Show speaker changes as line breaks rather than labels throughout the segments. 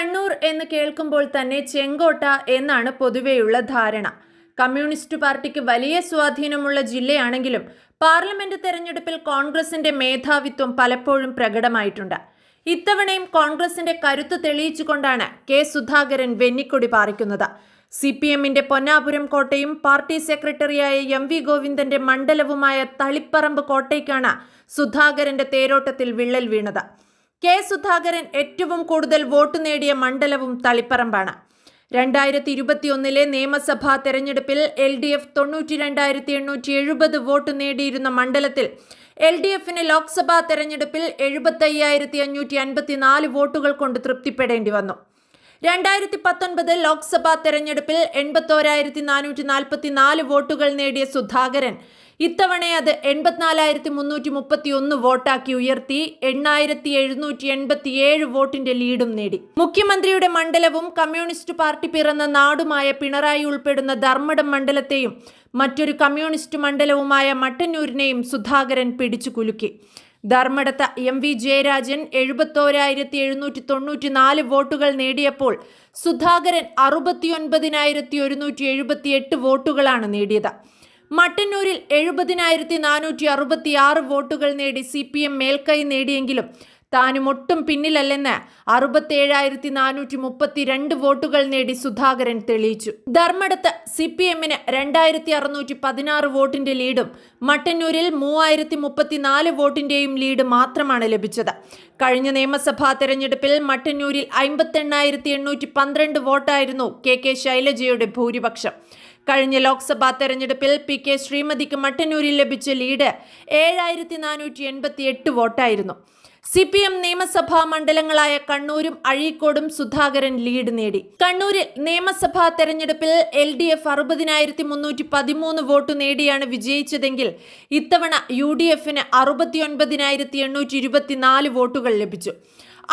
കണ്ണൂർ എന്ന് കേൾക്കുമ്പോൾ തന്നെ ചെങ്കോട്ട എന്നാണ് പൊതുവെയുള്ള ധാരണ. കമ്മ്യൂണിസ്റ്റ് പാർട്ടിക്ക് വലിയ സ്വാധീനമുള്ള ജില്ലയാണെങ്കിലും പാർലമെന്റ് തെരഞ്ഞെടുപ്പിൽ കോൺഗ്രസിന്റെ മേധാവിത്വം പലപ്പോഴും പ്രകടമായിട്ടുണ്ട്. ഇത്തവണയും കോൺഗ്രസിന്റെ കരുത്ത് തെളിയിച്ചുകൊണ്ടാണ് കെ സുധാകരൻ വെന്നിക്കൊടി പാറിക്കുന്നത്. സി പി എമ്മിന്റെ പൊന്നാപുരം കോട്ടയും പാർട്ടി സെക്രട്ടറിയായ എം വി ഗോവിന്ദന്റെ മണ്ഡലവുമായ തളിപ്പറമ്പ് കോട്ടയ്ക്കാണ് സുധാകരന്റെ തേരോട്ടത്തിൽ വിള്ളൽ വീണത്. കെ സുധാകരൻ ഏറ്റവും കൂടുതൽ വോട്ട് നേടിയ മണ്ഡലവും തളിപ്പറമ്പാണ്. രണ്ടായിരത്തി ഇരുപത്തിയൊന്നിലെ നിയമസഭാ തെരഞ്ഞെടുപ്പിൽ എൽ ഡി എഫ് തൊണ്ണൂറ്റി രണ്ടായിരത്തി എണ്ണൂറ്റി എഴുപത് വോട്ട് നേടിയിരുന്ന മണ്ഡലത്തിൽ എൽ ഡി എഫിന് ലോക്സഭാ തെരഞ്ഞെടുപ്പിൽ എഴുപത്തി അയ്യായിരത്തി അഞ്ഞൂറ്റി അൻപത്തി നാല് വോട്ടുകൾ കൊണ്ട് തൃപ്തിപ്പെടേണ്ടി വന്നു രണ്ടായിരത്തി പത്തൊൻപത് ലോക്സഭാ തെരഞ്ഞെടുപ്പിൽ എൺപത്തോരായിരത്തി നാനൂറ്റി നാൽപ്പത്തി നാല് വോട്ടുകൾ നേടിയ സുധാകരൻ ഇത്തവണ അത് എൺപത്തിനാലായിരത്തി മുന്നൂറ്റി മുപ്പത്തി ഒന്ന് വോട്ടാക്കി ഉയർത്തി എണ്ണായിരത്തി എഴുന്നൂറ്റി എൺപത്തി ഏഴ് വോട്ടിന്റെ ലീഡും നേടി. മുഖ്യമന്ത്രിയുടെ മണ്ഡലവും കമ്മ്യൂണിസ്റ്റ് പാർട്ടി പിറന്ന നാടുമായ പിണറായി ഉൾപ്പെടുന്ന ധർമ്മടം മണ്ഡലത്തെയും മറ്റൊരു കമ്മ്യൂണിസ്റ്റ് മണ്ഡലവുമായ മട്ടന്നൂരിനെയും സുധാകരൻ പിടിച്ചു കുലുക്കി. ധർമ്മടത്ത എം വി ജയരാജൻ എഴുപത്തോരായിരത്തി എഴുന്നൂറ്റി തൊണ്ണൂറ്റി നാല് വോട്ടുകൾ നേടിയപ്പോൾ സുധാകരൻ അറുപത്തിയൊൻപതിനായിരത്തി ഒരുന്നൂറ്റി എഴുപത്തി എട്ട് വോട്ടുകളാണ് നേടിയത്. മട്ടന്നൂരിൽ എഴുപതിനായിരത്തി നാനൂറ്റി അറുപത്തി ആറ് വോട്ടുകൾ നേടി സി പി എം മേൽക്കൈ നേടിയെങ്കിലും താനും ഒട്ടും പിന്നിലല്ലെന്ന് അറുപത്തേഴായിരത്തി നാനൂറ്റി മുപ്പത്തി രണ്ട് വോട്ടുകൾ നേടി സുധാകരൻ തെളിയിച്ചു. ധർമ്മടത്ത് സി പി എമ്മിന് രണ്ടായിരത്തി അറുന്നൂറ്റി പതിനാറ് വോട്ടിന്റെ ലീഡും മട്ടന്നൂരിൽ മൂവായിരത്തി മുപ്പത്തിനാല് വോട്ടിന്റെയും ലീഡ് മാത്രമാണ് ലഭിച്ചത്. കഴിഞ്ഞ നിയമസഭാ തെരഞ്ഞെടുപ്പിൽ മട്ടന്നൂരിൽ അമ്പത്തെണ്ണായിരത്തി എണ്ണൂറ്റി പന്ത്രണ്ട് വോട്ടായിരുന്നു കെ കെ ശൈലജയുടെ ഭൂരിപക്ഷം. കഴിഞ്ഞ ലോക്സഭാ തെരഞ്ഞെടുപ്പിൽ പി കെ ശ്രീമതിക്ക് മട്ടന്നൂരിൽ ലഭിച്ച ലീഡ് ഏഴായിരത്തി നാനൂറ്റി എൺപത്തി എട്ട് വോട്ടായിരുന്നു. സി പി എം നിയമസഭാ മണ്ഡലങ്ങളായ കണ്ണൂരും അഴീക്കോടും സുധാകരൻ ലീഡ് നേടി. കണ്ണൂരിൽ നിയമസഭാ തെരഞ്ഞെടുപ്പിൽ എൽ ഡി എഫ് അറുപതിനായിരത്തി മുന്നൂറ്റി പതിമൂന്ന് വോട്ട് നേടിയാണ് വിജയിച്ചതെങ്കിൽ ഇത്തവണ യു ഡി എഫിന് അറുപത്തിയൊൻപതിനായിരത്തി എണ്ണൂറ്റി ഇരുപത്തിനാല് വോട്ടുകൾ ലഭിച്ചു.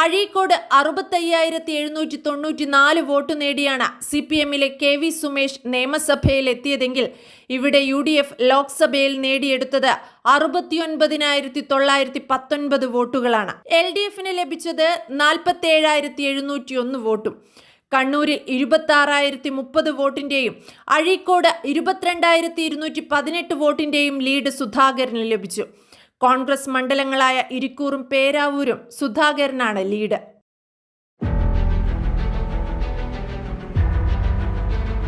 അഴീക്കോട് അറുപത്തയ്യായിരത്തി എഴുന്നൂറ്റി തൊണ്ണൂറ്റി നാല് വോട്ട് നേടിയാണ് സി പി എമ്മിലെ കെ വി സുമേഷ് നിയമസഭയിൽ എത്തിയതെങ്കിൽ ഇവിടെ യു ഡി എഫ് ലോക്സഭയിൽ നേടിയെടുത്തത് അറുപത്തിയൊൻപതിനായിരത്തി തൊള്ളായിരത്തി പത്തൊൻപത് വോട്ടുകളാണ്. എൽ ഡി എഫിന് ലഭിച്ചത് നാൽപ്പത്തി ഏഴായിരത്തി എഴുന്നൂറ്റി ഒന്ന് വോട്ടും. കണ്ണൂരിൽ ഇരുപത്തി ആറായിരത്തി മുപ്പത് വോട്ടിന്റെയും അഴീക്കോട് ഇരുപത്തിരണ്ടായിരത്തി ഇരുന്നൂറ്റി പതിനെട്ട് വോട്ടിന്റെയും ലീഡ് സുധാകരന് ലഭിച്ചു. കോൺഗ്രസ് മണ്ഡലങ്ങളായ ഇരിക്കൂറും പേരാവൂരും സുധാകരനാണ് ലീഡ്.